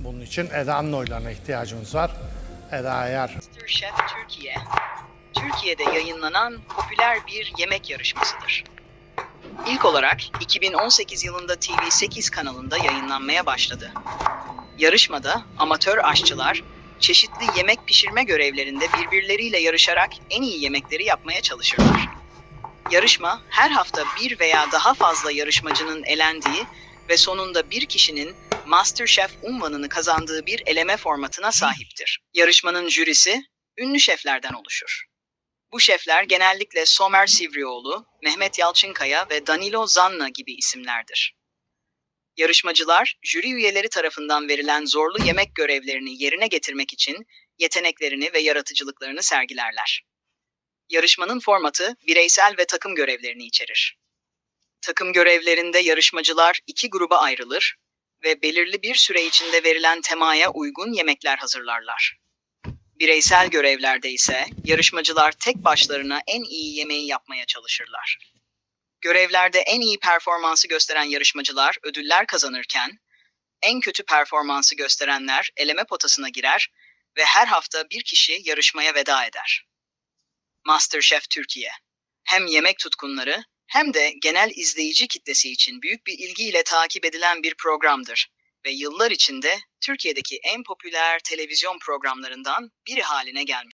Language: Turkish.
Bunun için Eda'nın oylarına ihtiyacımız var. Eda eğer MasterChef Türkiye, Türkiye'de yayınlanan popüler bir yemek yarışmasıdır. İlk olarak 2018 yılında TV8 kanalında yayınlanmaya başladı. Yarışmada amatör aşçılar çeşitli yemek pişirme görevlerinde birbirleriyle yarışarak en iyi yemekleri yapmaya çalışırlar. Yarışma her hafta bir veya daha fazla yarışmacının elendiği ve sonunda bir kişinin MasterChef unvanını kazandığı bir eleme formatına sahiptir. Yarışmanın jürisi ünlü şeflerden oluşur. Bu şefler genellikle Somer Sivrioğlu, Mehmet Yalçınkaya ve Danilo Zanna gibi isimlerdir. Yarışmacılar, jüri üyeleri tarafından verilen zorlu yemek görevlerini yerine getirmek için yeteneklerini ve yaratıcılıklarını sergilerler. Yarışmanın formatı bireysel ve takım görevlerini içerir. Takım görevlerinde yarışmacılar iki gruba ayrılır ve belirli bir süre içinde verilen temaya uygun yemekler hazırlarlar. Bireysel görevlerde ise yarışmacılar tek başlarına en iyi yemeği yapmaya çalışırlar. Görevlerde en iyi performansı gösteren yarışmacılar ödüller kazanırken, en kötü performansı gösterenler eleme potasına girer ve her hafta bir kişi yarışmaya veda eder. MasterChef Türkiye hem yemek tutkunları hem de genel izleyici kitlesi için büyük bir ilgiyle takip edilen bir programdır ve yıllar içinde Türkiye'deki en popüler televizyon programlarından biri haline gelmiş.